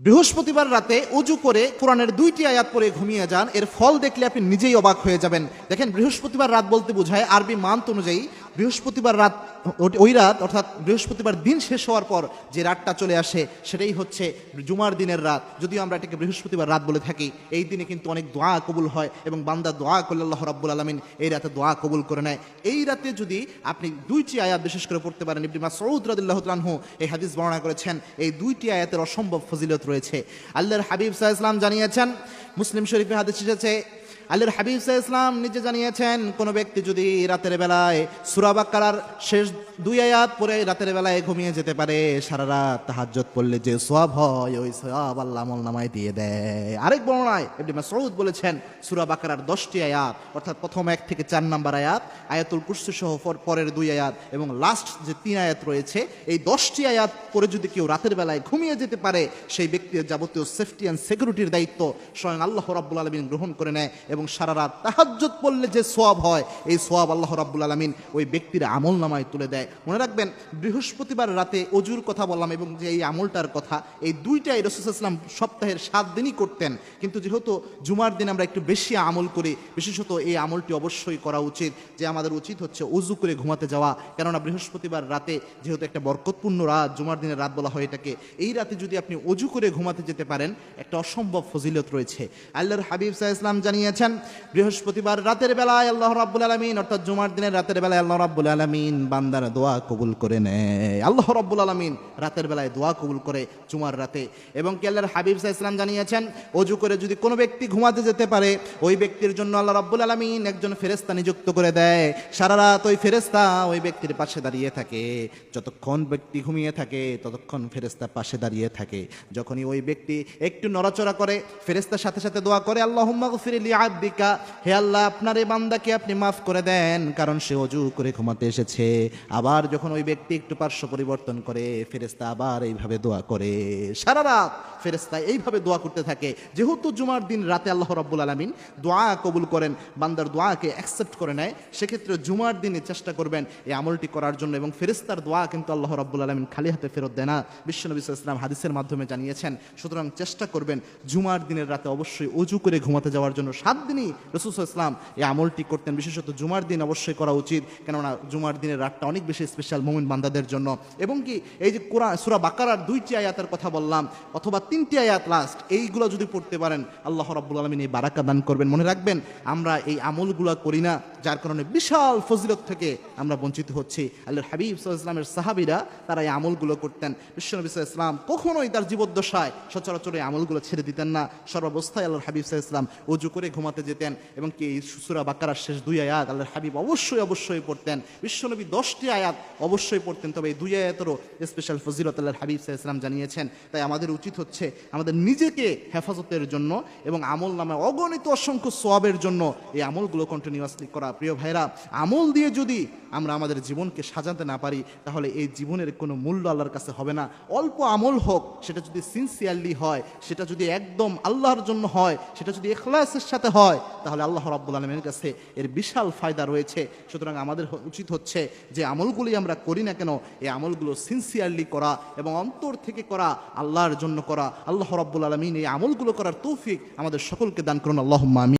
বৃহস্পতিবার রাতে উজু করে কোরআনের দুইটি আয়াত পরে ঘুমিয়ে যান। এর ফল দেখলে আপনি নিজেই অবাক হয়ে যাবেন। দেখেন, বৃহস্পতিবার রাত বলতে বোঝায় আরবি মান্ত অনুযায়ী বৃহস্পতিবার রাত ওই রাত, অর্থাৎ বৃহস্পতিবার দিন শেষ হওয়ার পর যে রাতটা চলে আসে, সেটাই হচ্ছে জুমার দিনের রাত। যদিও আমরা এটাকে বৃহস্পতিবার রাত বলে থাকি, এই দিনে কিন্তু অনেক দোয়া কবুল হয় এবং বান্দা দোয়া করলে আল্লাহ রাব্বুল আলমিন এই রাতে দোয়া কবুল করে নেয়। এই রাতে যদি আপনি দুইটি আয়াত বিশেষ করে পড়তে পারেন, ইবনে মাসউদ রাদিল্লাহু তাআলাহু এই হাদিস বর্ণনা করেছেন, এই দুইটি আয়াতের অসম্ভব ফজিলত রয়েছে। আল্লাহর হাবিব সাল্লাল্লাহু ইসলাম জানিয়েছেন, মুসলিম শরীফে হাদিস এসেছে আল্লাহর হাবিব ওয়াসাল্লাম নিজে জানিয়েছেন, কোন ব্যক্তি যদি রাতের বেলায় সূরা বাকারার শেষ দুই আয়াত পরে রাতের বেলায় ঘুমিয়ে যেতে পারে, সারা রাত তাহাজ্জুদ পড়লে যে সওয়াব হয়, ওই সওয়াব আল্লাহ আমল নামায় দিয়ে দেয়। আরেক বর্ণনায় ইবনে মাসউদ বলেছেন, সূরা বাকারার 10টি আয়াত, অর্থাৎ প্রথম এক থেকে চার নাম্বার আয়াত, আয়াতুল কুরসি সহ পর- পরের দুই আয়াত এবং লাস্ট যে তিন আয়াত রয়েছে, এই দশটি আয়াত পরে যদি কেউ রাতের বেলায় ঘুমিয়ে যেতে পারে, সেই ব্যক্তির যাবতীয় সেফটি অ্যান্ড সিকিউরিটির দায়িত্ব স্বয়ং আল্লাহ রাব্বুল আলমিন গ্রহণ করে নেয় এবং সারা রাত তাহাজ্জুদ পড়লে যে সোয়াব হয়, এই সোয়াব আল্লাহ রাব্বুল আলমিন ওই ব্যক্তির আমল নামায় তুলে দেয়। মনে রাখবেন, বৃহস্পতিবার রাতে অজুর কথা বললাম এবং যে এই আমলটার কথা, এই দুইটাই রসুল ইসলাম সপ্তাহের সাত দিনই করতেন। কিন্তু যেহেতু জুমার দিন আমরা একটু বেশি আমল করি, বিশেষত এই আমলটি অবশ্যই করা উচিত যে আমাদের উচিত হচ্ছে অজু করে ঘুমাতে যাওয়া। কেননা বৃহস্পতিবার রাতে যেহেতু একটা বরকতপূর্ণ রাত, জুমার দিনের রাত বলা হয় এটাকে, এই রাতে যদি আপনি অজু করে ঘুমাতে যেতে পারেন, একটা অসম্ভব ফজিলত রয়েছে। আল্লাহর হাবিব সাহা ইসলাম জানিয়েছেন বৃহস্পতিবার রাতের বেলায় আল্লাহ রাব্বুল আলমিন, অর্থাৎ জুমার দিনের রাতের বেলায় আল্লাহ রাব্বুল আলমিন বান্দার দোয়া কবুল করে নেয়। আল্লাহ রাব্বুল আলমিন রাতের বেলায় দোয়া কবুল করে জুমার রাতে। এবং কি আল্লাহর হাবিব সাহা ইসলাম জানিয়েছেন, অজু করে যদি কোনো ব্যক্তি ঘুমাতে যেতে পারে, ওই ব্যক্তির জন্য আল্লাহ রাব্বুল আলমিন একজন ফেরেস্তা নিযুক্ত করে দেয়। সারা রাত ওই ফেরেস্তা ওই ব্যক্তির পাশে দাঁড়িয়ে থাকে। যতক্ষণ ব্যক্তি ঘুমিয়ে থাকে, ততক্ষণ ফেরেস্তা পাশে দাঁড়িয়ে থাকে। যখনই ওই ব্যক্তি একটু নড়াচড়া করে ফেরেস্তার সাথে সাথে দোয়া করে আল্লাহ ফিরিলি আব্দিকা হে আল্লাহ, আপনার এই বান্দাকে আপনি মাফ করে দেন, কারণ সে অজু করে ঘুমাতে এসেছে। আবার যখন ওই ব্যক্তি একটু পার্শ্ব পরিবর্তন করে ফেরেস্তা আবার এইভাবে দোয়া করে। সারা রাত ফেরেস্তা এইভাবে দোয়া করতে থাকে। যেহেতু জুমার দিন রাতে আল্লাহ রাব্বুল আলমিন দোয়া কবুল করেন, বান্দার দোয়াকে অ্যাকসেপ্ট করে নেয়, সেক্ষেত্রে জুমার দিনে চেষ্টা করবেন এই আমলটি করার জন্য এবং ফেরেস্তার দোয়া কিন্তু আল্লাহ রাব্বুল আলমিন খালি হাতে ফেরত দেয় না। বিশ্বনবী ইসলাম হাদিসের মাধ্যমে জানিয়েছেন, সুতরাং চেষ্টা করবেন জুমার দিনের রাতে অবশ্যই অজু করে ঘুমাতে যাওয়ার জন্য সাত দিনই রসুল ইসলাম এই আমলটি করতেন। বিশেষত জুমার দিন অবশ্যই করা উচিত, কেননা জুমার দিনের রাতটা অনেক বেশি স্পেশাল মোমিন বান্দাদের জন্য। এবং কি এই যে কোরআন, সুরা বাকারার দুইটি আয়াতের কথা বললাম, অথবা তিনটি আয়াত লাস্ট এইগুলো যদি পড়তে পারেন, আল্লাহ রাব্বুল আলমিন এই বারাকা দান করবেন। মনে রাখবেন, আমরা এই আমলগুলো করি না, যার কারণে বিশাল ফজিলত থেকে আমরা বঞ্চিত হচ্ছি। আল্লাহর হাবিব ইসলামের সাহাবিরা, তারা এই আমলগুলো করতেন। বিশ্বনবী ইসলাম কখনোই তার জীবদ্দশায় সচরাচর এই আমলগুলো ছেড়ে দিতেন না। সর্বাবস্থায় আল্লাহ হাবিব ইসলাম উজু করে ঘুমাতে যেতেন এবং কি এই সুসুরা বাকারার শেষ দুই আয়াত আল্লাহর হাবিব অবশ্যই অবশ্যই পড়তেন। বিশ্বনবী দশটি আয়াত অবশ্যই পড়তেন। তবে এই দুই আয়াতেরও স্পেশাল ফজিলত আল্লাহর হাবিব আলাইহি ইসলাম জানিয়েছেন। তাই আমাদের উচিত হচ্ছে আমাদের নিজেকে হেফাজতের জন্য এবং আমল নামে অগণিত অসংখ্য সোয়াবের জন্য এই আমলগুলো কন্টিনিউয়াসলি করা। প্রিয় ভাইরা আমল দিয়ে যদি আমরা আমাদের জীবনকে সাজাতে না পারি, তাহলে এই জীবনের কোনো মূল্য আল্লাহর কাছে হবে না। অল্প আমল হোক, সেটা যদি সিনসিয়ারলি হয়, সেটা যদি একদম আল্লাহর জন্য হয়, সেটা যদি এখলাসের সাথে হয় তাহলে আল্লাহ রাব্বুল আলমের কাছে এর বিশাল ফায়দা রয়েছে। সুতরাং আমাদের উচিত হচ্ছে যে আমলগুলি আমরা করি না কেন, এই আমলগুলো সিনসিয়ারলি করা এবং অন্তর থেকে করা, আল্লাহর জন্য করা। আল্লাহ রাব্বুল আলমিন এই আমলগুলো করার তৌফিক আমাদের সকলকে দান করুন। আল্লাহ আমি